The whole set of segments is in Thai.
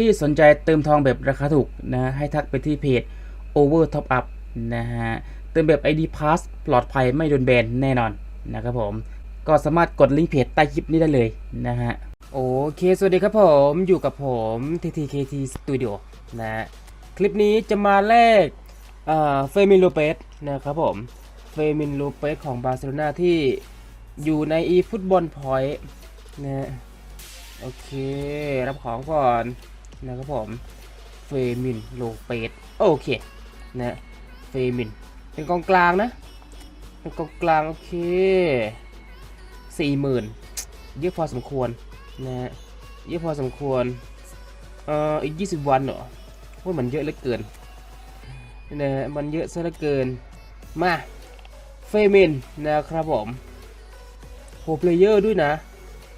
ที่สนใจเติมทองแบบราคาถูกนะให้ทักไปที่เพจ Over Top Up นะฮะเติมแบบ ID Pass ปลอดภัยไม่โดนแบนแน่นอนนะครับผมก็สามารถกดลิงก์เพจใต้คลิปนี้ได้เลยนะฮะโอเค สวัสดีครับผมอยู่กับผม TTKT Studio นะฮะคลิปนี้จะมาแลกเฟมินโลเปสนะครับผมเฟมินโลเปสของบาร์เซโลนาที่อยู่ใน e ฟุตบอลพอยต์นะฮะโอเค รับของก่อน นะครับผมเฟมินโลเปสโอเคนะเฟมินเป็นกองกลางนะเป็นกองกลางโอเคสี่หมื่นเยอะพอสมควรนะเยอะพอสมควรเอ่ออีก20วันเหรอว่ามันเยอะเหลือเกินนะมันเยอะซะเหลือเกินมาเฟมินนะครับผมโฮเพลเยอร์ด้วยนะ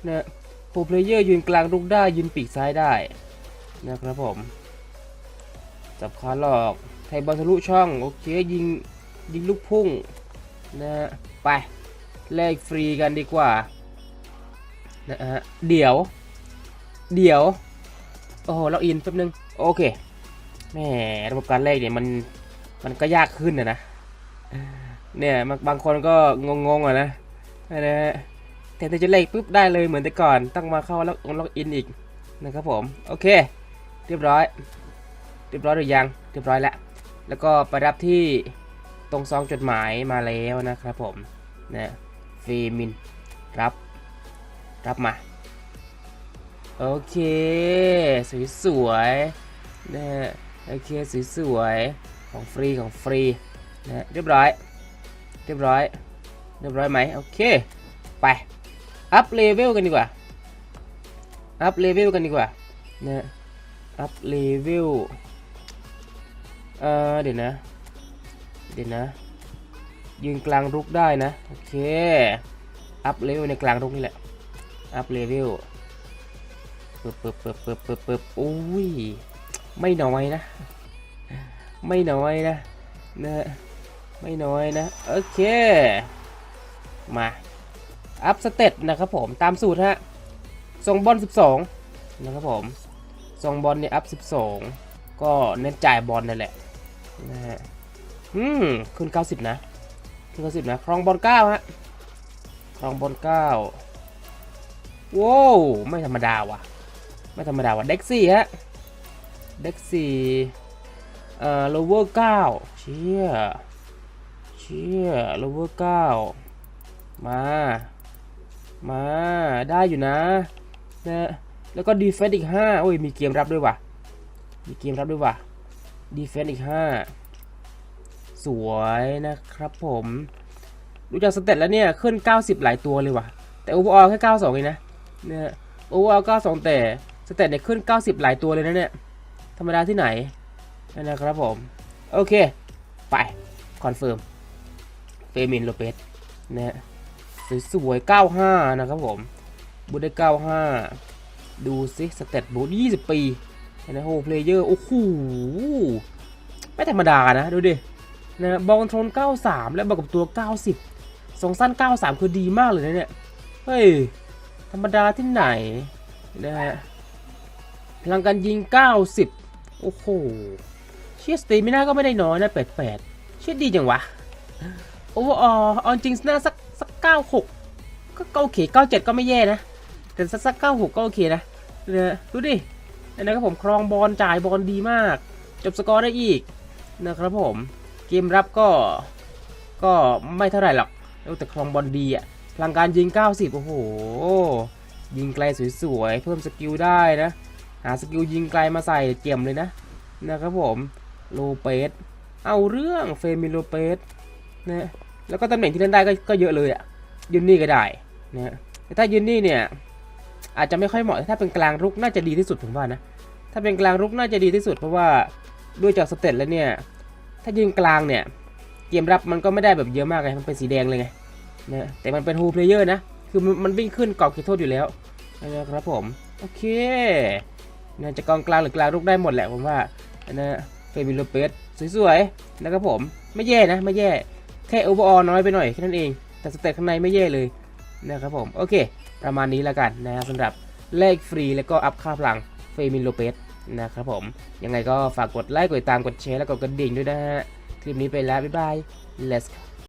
นะโปเพลเยอร์ยืนกลางลุกได้ยืนปีกซ้ายได้ นะครับผมจับขาหลอก ไทยบอลทะลุช่อง โอเค ยิง ยิงลูกพุ่งนะฮะไปแลกฟรีกันดีกว่านะฮะเดี๋ยว เดี๋ยว โอ้โหเราอินแป๊บนึง โอเคแหมระบบการแลกเนี่ยมันมันก็ยากขึ้นนะนะเนี่ยบางบางคนก็งงๆอะนะนะฮะแทนที่จะเลขปุ๊บได้เลยเหมือนแต่ก่อนต้องมาเข้าล็อกล็อกอินอีกนะครับผม โอเค เรียบร้อย เรียบร้อยหรือยัง เรียบร้อยแล้ว แล้วก็ไปรับที่ตรงซองจดหมายมาแล้วนะครับผมนะเฟมินรับ รับมา โอเค สวยสวยๆนะโอเคสวยสวยๆของฟรีของฟรีนะเรียบร้อย เรียบร้อย เรียบร้อยไหมโอเค ไป อัพเลเวลกันดีกว่า อัพเลเวลกันดีกว่านะ อัพเลเวลเอ่อเดี๋ยวนะ เดี๋ยวนะ ยืนกลางรุกได้นะ โอเค อัพเลเวลในกลางรุกนี่แหละ อัพเลเวลปึ๊บปึ๊บปึ๊บปึ๊บปึ๊บปึ๊บอุ้ย ไม่น้อยนะ ไม่น้อยนะนะไม่น้อยนะ โอเค มา อัพสเตตนะครับผม ตามสูตรฮะทรงบอล 12 นะครับผม ทรงบอลเนี่ยอัพ 12 ก็เน้นจ่ายบอลนั่นแหละนะฮะอืมขึ้น 90 นะขึ้น 90 นะครองบอล9ฮะครองบอล9ว้าวไม่ธรรมดาว่ะ ไม่ธรรมดาว่ะเด็กซี่ฮะเด็กซี่เอ่อโลเวอร์9เชี่ยเชี่ยโลเวอร์9มา มาได้อยู่นะนะ แล้วก็ดีเฟนส์อีก5โอ้ยมีเกมรับด้วยว่ะมีเกมรับด้วยว่ะดีเฟนส์อีก 5 สวยนะครับผมดูจากสเตตแล้วเนี่ยขึ้น 90 หลายตัวเลยว่ะ แต่โอเวอร์ออลแค่ 92เองนะเนี่ยโอเวอร์ออล92 แต่สเตตเนี่ยขึ้น 90 หลายตัวเลยนะเนี่ยธรรมดาที่ไหนนั่นนะครับผม โอเค ไป คอนเฟิร์มเฟมินโลเปสนะฮะสวยๆ95 นะครับผมบูทได้ 95 ดูซิสเตตบูท20ปีนะโฮเพลเยอร์โอ้โหไม่ธรรมดานะ ดูดินะบอลทน93 และบวกกับตัว 90 สองสั้น 93 คือดีมากเลยนะเนี่ย เฮ้ย ธรรมดาที่ไหนนะฮะพลังการยิง 90 โอ้โห เชียสตีไม่น่าก็ไม่ได้น้อยนะ 88 เชียดีจังวะ โอเวอร์ออลอาจริงน่าสักสักเก้าหกก็ก็โอเคเก้าเจ็ดก็ไม่แย่นะ แต่สักสักเก้าหกก็โอเคนะเนี่ยดูดิอันนั้นครับผมครองบอลจ่ายบอลดีมาก จบสกอร์ได้อีกนะครับผมเกมรับก็ก็ไม่เท่าไหร่หรอกแต่ครองบอลดีอะพลังการยิง 90 โอ้โห ยิงไกลสวยๆ เพิ่มสกิลได้นะ หาสกิลยิงไกลมาใส่เจียมเลยนะ นะครับผมโลเปสเอาเรื่องเฟมิโลเปสนะแล้วก็ตำแหน่งที่เล่นได้ก็ก็เยอะเลยอะยืนนี่ก็ได้นะฮะแต่ถ้ายืนนี่เนี่ย อาจจะไม่ค่อยเหมาะถ้าเป็นกลางรุกน่าจะดีที่สุดผมว่านะ ถ้าเป็นกลางรุกน่าจะดีที่สุด เพราะว่าด้วยจากสเตตแล้วเนี่ย ถ้ายืนกลางเนี่ยเกมรับมันก็ไม่ได้แบบเยอะมากไงมันเป็นสีแดงเลยไงนะแต่มันเป็นฮูเพลเยอร์นะ คือมันมันวิ่งขึ้นกรอบเขตโทษอยู่แล้วนะครับผม โอเคน่าจะกองกลางหรือกลางรุกได้หมดแหละผมว่านะเฟมิโลเปสสวยๆนะครับผมไม่แย่นะไม่แย่แค่โอเวอร์ออน้อยไปหน่อยแค่นั้นเอง แต่สเตตข้างในไม่แย่เลยนะครับผมโอเค ประมาณนี้แล้วกันนะสำหรับเลขฟรีแล้วก็อัพค่าพลังเฟมินโลเปสนะครับผม ยังไงก็ฝากกดไลค์กดติดตามกดแชร์และกดกระดิ่งด้วยนะฮะ คลิปนี้ไปแล้ว บ๊ายบาย let's go